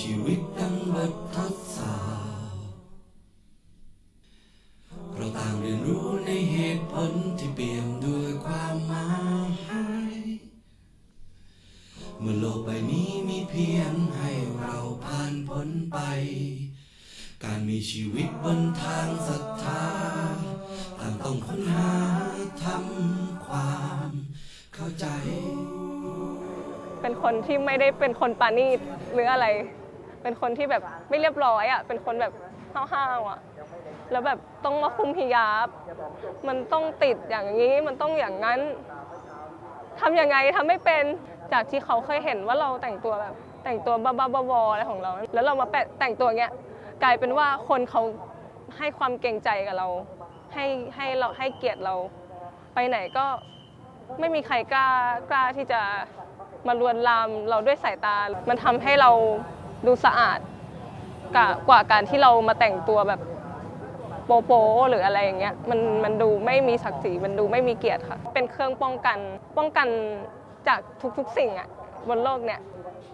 ชีวิตดังบททดสอบเราต่างเรียนรู้ในเหตุผลที่เปี่ยมด้วยความหมายเมื่อโลกใบนี้มีเพียงให้เราผ่านพ้นไป การมีชีวิตบนทางศรัทธาต่างต้องค้นหาทำความเข้าใจ เป็นคนที่ไม่ได้เป็นคนปานีตหรืออะไร เป็นคนที่แบบไม่เรียบร้อยอะ เป็นคนแบบห้าวๆอะ แล้วแบบต้องมาคุมฮิญาบ มันต้องติดอย่างนี้ มันต้องอย่างนั้นทำยังไงทำไม่เป็น จากที่เขาเคยเห็นว่าเราแต่งตัวแบบ แต่งตัวบ้าๆบอๆอะไรของเรา แล้วเรามาแต่งตัวเงี้ย กลายเป็นว่าคนเขาให้ความเกรงใจกับเรา ให้ให้เราให้เกียรติเรา ไปไหนก็ไม่มีใครกล้ากล้าที่จะมาลวนลามเราด้วยสายตา มันทำให้เรา ดูสะอาดกว่ากว่าการที่เรามาแต่งตัวแบบโปโปหรืออะไรอย่างเงี้ยมันมันดูไม่มีศักดิ์ศรีมันดูไม่มีเกียรติค่ะ เป็นเครื่องป้องกันป้องกันจากทุกๆสิ่งอะบนโลกเนี่ย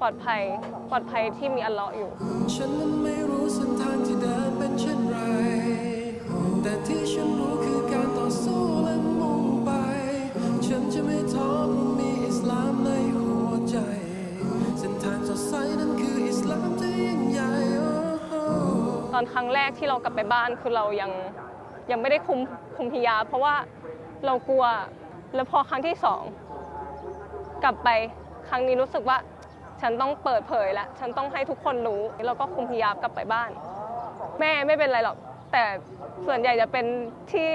ปลอดภัยปลอดภัยที่มีอัลเลาะห์อยู่ ฉันนั้นไม่รู้เส้นทางที่เดินเป็นเช่นไร อนครั้งแรกที่เรากลับไปบ้านคือเรายังยังไม่ได้คุมคุมพิยาบเพราะว่าเรากลัวแล้วพอครั้งที่สองกลับไปครั้งนี้รู้สึกว่า ฉันต้องเปิดเผยแล้วฉันต้องให้ทุกคนรู้เราก็คุมพิยาบกลับไปบ้าน แม่ไม่เป็นไรหรอก แต่ส่วนใหญ่จะเป็นที่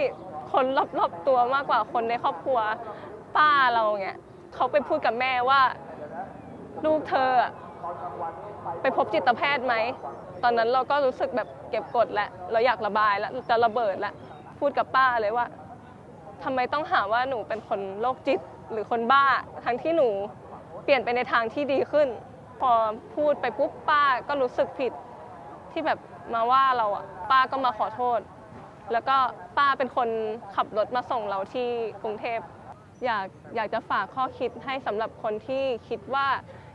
คนรอบๆตัวมากกว่าคนในครอบครัวป้าเราเนี่ยเขาไปพูดกับแม่ว่า ลูกเธอ ไปพบจิตแพทย์ไหม ตอนนั้นเราก็รู้สึกแบบเก็บกดแล้วเราอยากระบายแล้วจะระเบิดแล้วพูดกับป้าเลยว่าทำไมต้องหาว่าหนูเป็นคนโรคจิตหรือคนบ้าทั้งที่หนูเปลี่ยนไปในทางที่ดีขึ้น พอพูดไปปุ๊บป้าก็รู้สึกผิดที่แบบมาว่าเราอะป้าก็มาขอโทษ แล้วก็ป้าเป็นคนขับรถมาส่งเราที่กรุงเทพอยากอยากจะฝากข้อคิดให้สำหรับคนที่คิดว่า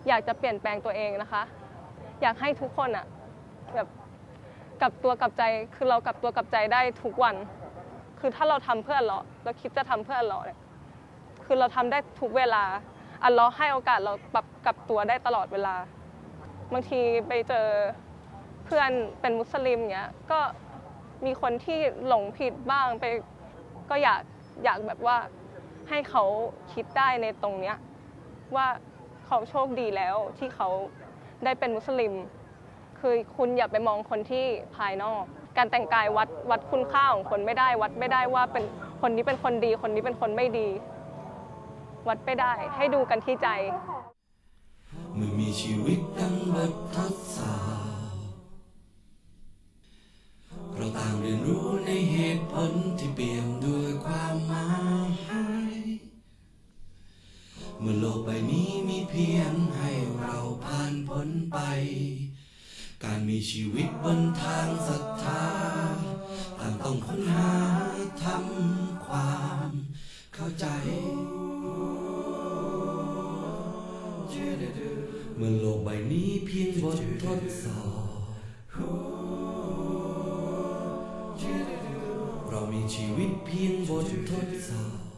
อยากจะเปลี่ยนแปลงตัวเองนะคะ อยากให้ทุกคนอะแบบกลับตัวกลับใจคือเรากลับตัวกลับใจได้ทุกวัน คือถ้าเราทำเพื่ออัลเลาะห์เราคิดจะทำเพื่ออัลเลาะห์เนี่ยคือเราทำได้ทุกเวลา อัลเลาะห์ให้โอกาสเราปรับกลับตัวได้ตลอดเวลา บางทีไปเจอเพื่อนเป็นมุสลิมเงี้ยก็มีคนที่หลงผิดบ้างไปก็อยากอยากแบบว่าให้เขาคิดได้ในตรงเนี้ยว่า เขาโชคดีแล้วที่เขาได้เป็นมุสลิม คือคุณอย่าไปมองคนที่ภายนอก การแต่งกายวัดวัดคุณค่าของคนไม่ได้วัดไม่ได้ว่าเป็นคนนี้เป็นคนดี คนนี้เป็นคนไม่ดี วัดไม่ได้ให้ดูกันที่ใจ เมื่อมีชีวิตดังบททดสา เมื่อโลกใบนี้มีเพียงให้เราผ่านพ้นไป การมีชีวิตบนทางศรัทธาต่างต้องค้นหาทำความเข้าใจ เมื่อโลกใบนี้เพียงบททดสอบเรามีชีวิตเพียงบททดสอบ